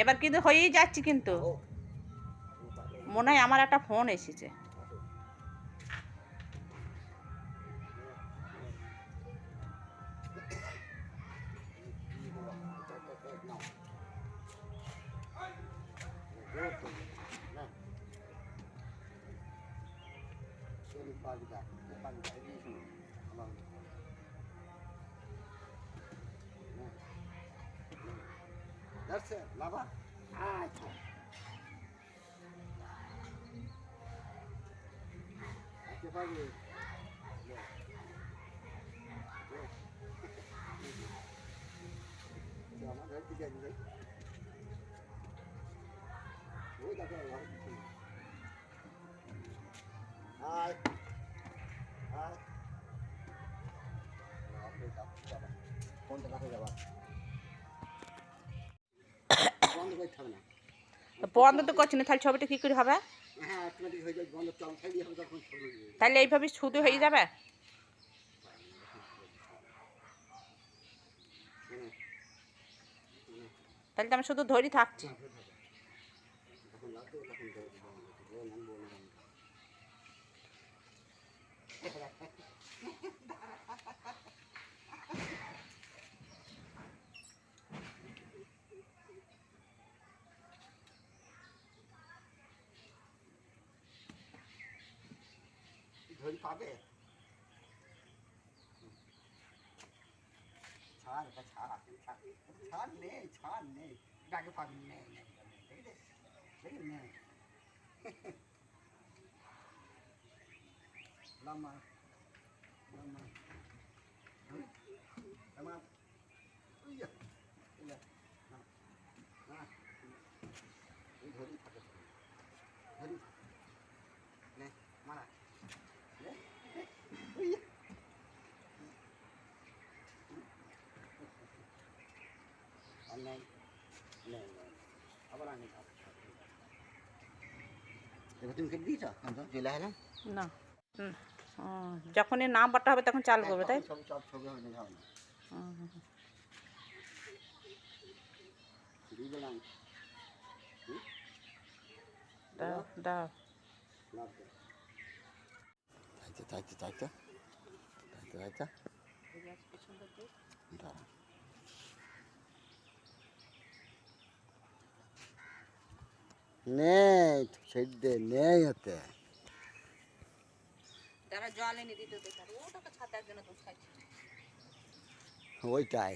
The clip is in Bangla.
এবার কিন্তু হয়েই যাচ্ছি কিন্তু। মনে হয় আমার একটা ফোন এসেছে। That's it, lava. আচ্ছা আচ্ছা পারবে আমার ঘর থেকে আসবে ওই দেখো ঘর পিছনে আয় আয় আপনি যাবা কোনটা কাছে যাবা বন্ধ করে না। বন্ধ তো করছি না তাহলে ছবিটা কী করে হবে? হ্যাঁ তাহলে এইভাবে শুধু হয়ে যাবে? তাহলে তো আমি শুধু ধরি থাকছি তখন লাগবে তখন দেবো বললাম বললাম ধরি পাবে ছাড় এটা ছাড় ছাড় ছাড় নেই ছাড় নেই ডাকে পাবি নেই নেই নেই দেখি দেখি নেই লামা লামা লামা উইয়া উইয়া না না এই ধরি থাকে ধরি নে মারা নে উইয়া আর নেই নেই নেই আবার আনি এবার তুমি কেটে দিয়েছ? চলে আসলাম না। যখনই নাম্বারটা হবে তখন চালু করবে তাই? সব নেই ছেড়ে নেই হতে যারা জল এনে দিতে ওটাকে ছাতার জন্য দুধ খাইছে। ওইটাই।